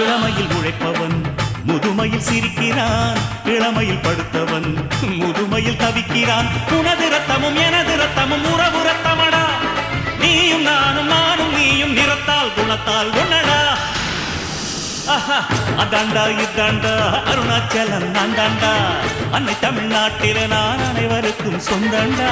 இளமையில் உழைப்பவன் முதுமையில் சிரிக்கிறான் இளமையில் படுத்தவன் முதுமையில் தவிக்கிறான். உனது ரத்தமும் எனது ரத்தமும் உறவு ரத்தமடா நீயும் நானும் நானும் நீயும் நிறத்தால் குணத்தால் ஒன்னடா அதாண்டா இதாண்டா அருணாச்சலம் நான் தாண்டா. அன்னை தமிழ்நாட்டில நான் அனைவருக்கும் சொந்தண்டா.